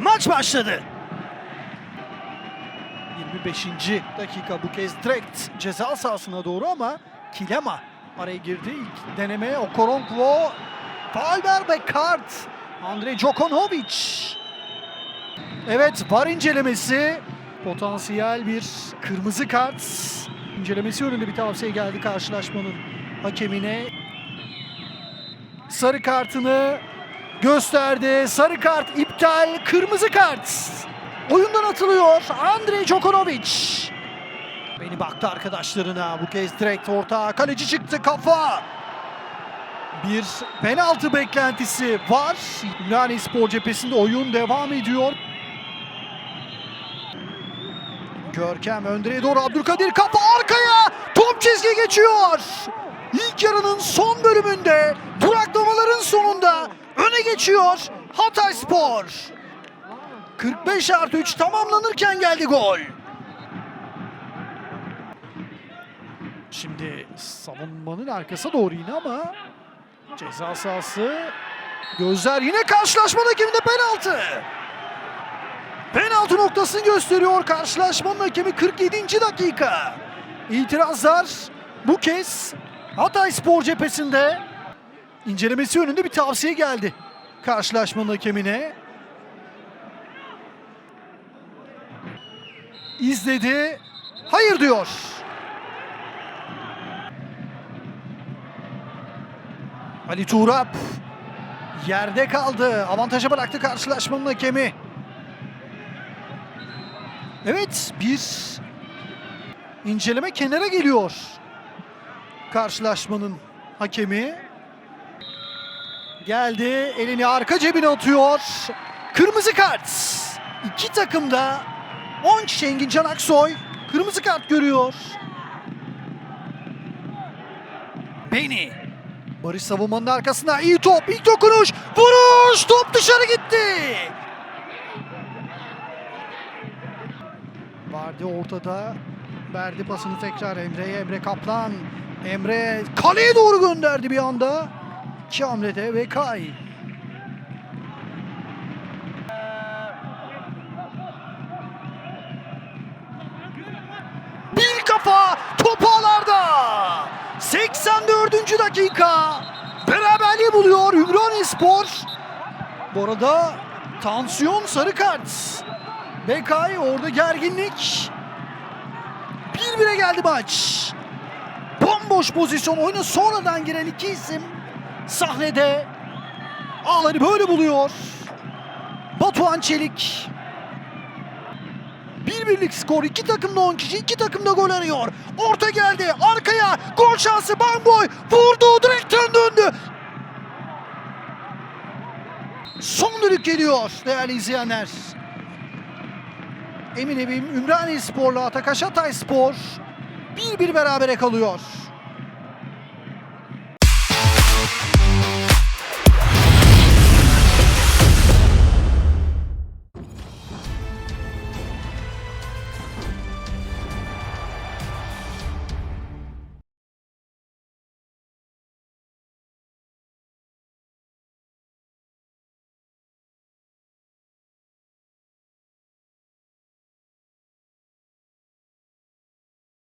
maç başladı. 25. dakika bu kez direkt ceza sahasına doğru ama Kilema araya girdi. İlk deneme Okoronkwo, Falber ve kart. Andrei Djokonovic. Evet var incelemesi. Potansiyel bir kırmızı kart. İncelemesi yönünde bir tavsiye geldi karşılaşmanın hakemine. Sarı kartını gösterdi. Sarı kart iptal, kırmızı kart. Oyundan atılıyor Andrei Djokonovic. Beni baktı arkadaşlarına. Bu kez direkt orta. Kaleci çıktı kafa. Bir penaltı beklentisi var. Ümraniye Spor cephesinde oyun devam ediyor. Görkem Önder'e doğru Abdülkadir kafa arkaya. Top çizgi geçiyor. İlk yarının son bölümünde duraklamaların sonunda öne geçiyor Hatay Spor. 45 artı 3 tamamlanırken geldi gol. Şimdi savunmanın arkasına doğru yine ama ceza sahası gözler yine karşılaşma hakeminde penaltı. Penaltı noktasını gösteriyor karşılaşmanın hakemi 47. dakika. İtirazlar bu kez Hatay Spor cephesinde incelemesi yönünde bir tavsiye geldi karşılaşmanın hakemine. İzledi. Hayır diyor. Ali Tuğrap yerde kaldı. Avantaja bıraktı karşılaşmanın hakemi. Evet bir inceleme kenara geliyor. Karşılaşmanın hakemi. Geldi elini arka cebine atıyor. Kırmızı kart. İki takımda 10 kişi Engin Can Aksoy kırmızı kart görüyor. Beni. Barış savunmanın arkasında iyi top, ilk dokunuş, vuruş, top dışarı gitti. Vardı ortada. Verdi pasını tekrar Emre'ye. Emre Kaplan. Emre kaleye doğru gönderdi bir anda. İki hamlede ve Kay. Bir kafa top ağlarda. 84. dakika. Beraberliği buluyor Ümraniye Spor. Bu arada tansiyon sarı kart. Bekay orada gerginlik. 1-1'e geldi maç. Bomboş pozisyon oyuna sonradan giren iki isim sahnede ağları böyle buluyor. Batuhan Çelik. Bir birlik skor. iki takımda 10 kişi. iki takımda gol arıyor. Orta geldi. Arkaya. Gol şansı. Bamboy. Vurdu. Direkten döndü. Son düdük geliyor değerli izleyenler. Emin Evim Ümraniye Spor'la Atakaş Hatay Spor 1-1 berabere kalıyor.